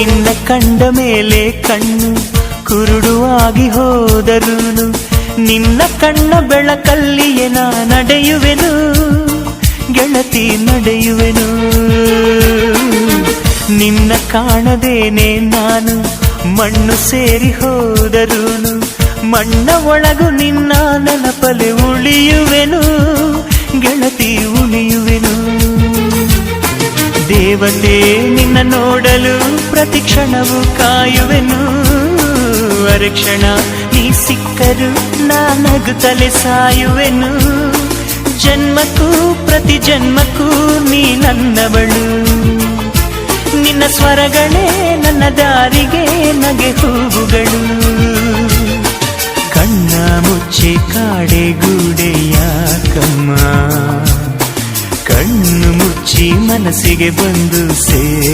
ನಿನ್ನ ಕಂಡ ಮೇಲೆ ಕಣ್ಣು ಕುರುಡುವಾಗಿ ಹೋದರುನು. ನಿನ್ನ ಕಣ್ಣ ಬೆಳಕಲ್ಲಿಯೇ ನಾ ನಡೆಯುವೆನು, ಗೆಳತಿ ನಡೆಯುವೆನು. ನಿನ್ನ ಕಾಣದೇನೆ ನಾನು ಮಣ್ಣು ಸೇರಿ ಹೋದರುನು. ಮಣ್ಣ ಒಳಗು ನಿನ್ನ ನೆನಪಲೆ ಉಳಿಯುವೆನು ಗೆಳತಿ ದೇವತೆ ನಿನ್ನ ನೋಡಲು ಪ್ರತಿ ಕ್ಷಣವು ಕಾಯುವೆನು. ಅರಕ್ಷಣ ನೀ ಸಿಕ್ಕರು ನಾನಗುತ್ತಲೆ ಸಾಯುವೆನು. ಜನ್ಮಕ್ಕೂ ಪ್ರತಿ ಜನ್ಮಕ್ಕೂ ನೀ ನನ್ನವಳು. ನಿನ್ನ ಸ್ವರಗಳೇ ನನ್ನ ದಾರಿಗೆ ನಗೆ ಹೂವುಗಳು. ಕಣ್ಣ ಮುಚ್ಚಿ ಕಾಡೆ ಗೂಡೆಯಾಕಮ್ಮ ಮುಚ್ಚಿ ಮನಸ್ಸಿಗೆ ಬಂದು ಸೇರಮ್ಮ